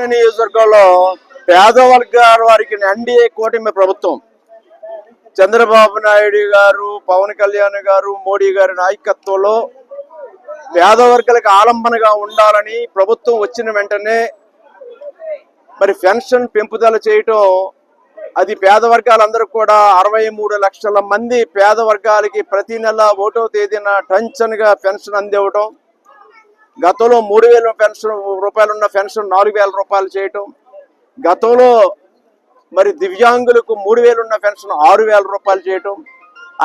కొత్తపేట నియోజకవర్గంలో పేదవర్గాల వారికి ఎన్డీఏ కూటమి ప్రభుత్వం. చంద్రబాబు నాయుడు గారు పవన్ కళ్యాణ్ గారు మోడీ గారి నాయకత్వంలో పేద వర్గాలకు ఆలంబనగా ఉండాలని ప్రభుత్వం వచ్చిన వెంటనే మరి పెన్షన్ పెంపుదల చేయటం అది పేద వర్గాలందరూ కూడా అరవై మూడు లక్షల మంది పేద వర్గాలకి ప్రతి నెల ఒకటో తేదీన టెన్షన్గా పెన్షన్ అందివ్వటం గతంలో మూడు వేల పెన్షన్ రూపాయలు ఉన్న పెన్షన్ నాలుగు వేల రూపాయలు చేయటం గతంలో మరి దివ్యాంగులకు మూడు వేలు ఉన్న పెన్షన్ ఆరు వేల రూపాయలు చేయటం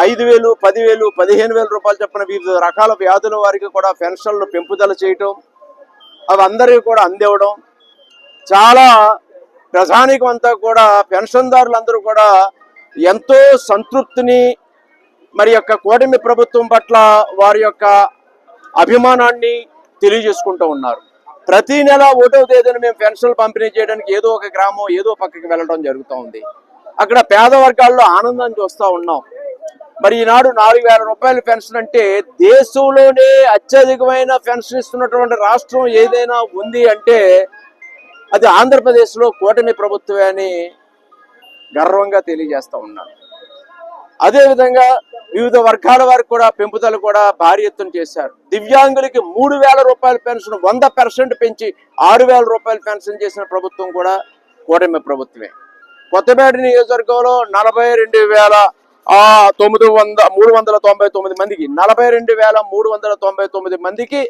ఐదు వేలు పదివేలు పదిహేను వేల రూపాయలు చెప్పిన వివిధ రకాల వ్యాధుల వారికి కూడా పెన్షన్లు పెంపుదల చేయటం అవి అందరికీ కూడా అందివ్వడం. చాలా ప్రధానికం అంతా కూడా పెన్షన్దారులందరూ కూడా ఎంతో సంతృప్తిని మరి యొక్క కూటమి ప్రభుత్వం పట్ల వారి యొక్క అభిమానాన్ని తెలియజేసుకుంటూ ఉన్నారు. ప్రతి నెల ఒకటో తేదీన మేము పెన్షన్లు పంపిణీ చేయడానికి ఏదో ఒక గ్రామం ఏదో పక్కకి వెళ్ళడం జరుగుతూ ఉంది. అక్కడ పేద వర్గాల్లో ఆనందాన్ని చూస్తూ ఉన్నాం. మరి ఈనాడు నాలుగు వేల రూపాయల పెన్షన్ అంటే దేశంలోనే అత్యధికమైన పెన్షన్ ఇస్తున్నటువంటి రాష్ట్రం ఏదైనా ఉంది అంటే అది ఆంధ్రప్రదేశ్లో కూటమి ప్రభుత్వమే అని గర్వంగా తెలియజేస్తూ ఉన్నాను. అదేవిధంగా వివిధ వర్గాల వారికి కూడా పెంపుదలు కూడా భారీ ఎత్తున చేశారు. దివ్యాంగులకి మూడు వేల రూపాయల పెన్షన్ వంద పర్సెంట్ పెంచి ఆరు వేల రూపాయల పెన్షన్ చేసిన ప్రభుత్వం కూడా కూటమి ప్రభుత్వమే. కొత్తపేట నియోజకవర్గంలో నలభై రెండు వేల తొమ్మిది వంద మూడు వందల తొంభై తొమ్మిది మందికి నలభై రెండు వేల మూడు వందల తొంభై తొమ్మిది మందికి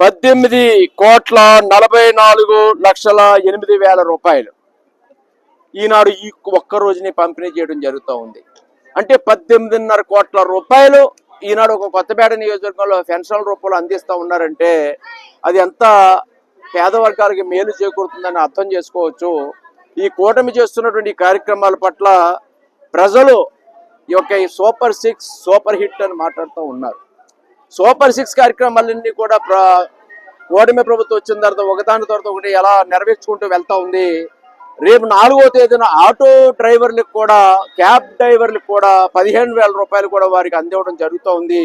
పద్దెనిమిది కోట్ల నలభై నాలుగు లక్షల ఎనిమిది వేల రూపాయలు. ఈనాడు ఈ ఒక్క రోజుని పంపిణీ చేయడం జరుగుతూ ఉంది. అంటే పద్దెనిమిదిన్నర కోట్ల రూపాయలు ఈనాడు ఒక కొత్తపేట నియోజకవర్గంలో పెన్షన్ల రూపంలో అందిస్తూ ఉన్నారంటే అది ఎంత పేద వర్గాలకి మేలు చేకూరుతుందని అర్థం చేసుకోవచ్చు. ఈ కూటమి చేస్తున్నటువంటి కార్యక్రమాల పట్ల ప్రజలు ఈ యొక్క ఈ సూపర్ సిక్స్ సూపర్ హిట్ అని మాట్లాడుతూ ఉన్నారు. సూపర్ సిక్స్ కార్యక్రమాలన్నీ కూడా ప్ర కూటమి ప్రభుత్వం వచ్చిన తర్వాత ఒకదాని తర్వాత ఒకటి ఎలా నెరవేర్చుకుంటూ వెళ్తా ఉంది? రేపు నాలుగో తేదీన ఆటో డ్రైవర్లకు కూడా క్యాబ్ డ్రైవర్లకు కూడా పదిహేను వేల రూపాయలు కూడా వారికి అందివ్వడం జరుగుతూ ఉంది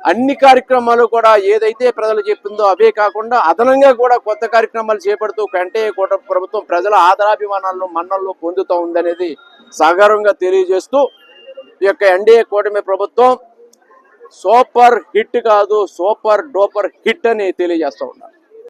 అన్ని కార్యక్రమాలు కూడా ఏదైతే ప్రజలు చెప్పిందో అవే కాకుండా అదనంగా కూడా కొత్త కార్యక్రమాలు చేపడుతూ కంటే కూడా ప్రభుత్వం ప్రజల ఆదరాభిమానాలను మన్నల్లో పొందుతూ ఉందనేది సాగరంగా తెలియజేస్తూ ఈ యొక్క ఎన్డీఏ కూటమి ప్రభుత్వం సూపర్ హిట్ కాదు సూపర్ డోపర్ హిట్ అని తెలియజేస్తూ ఉన్నారు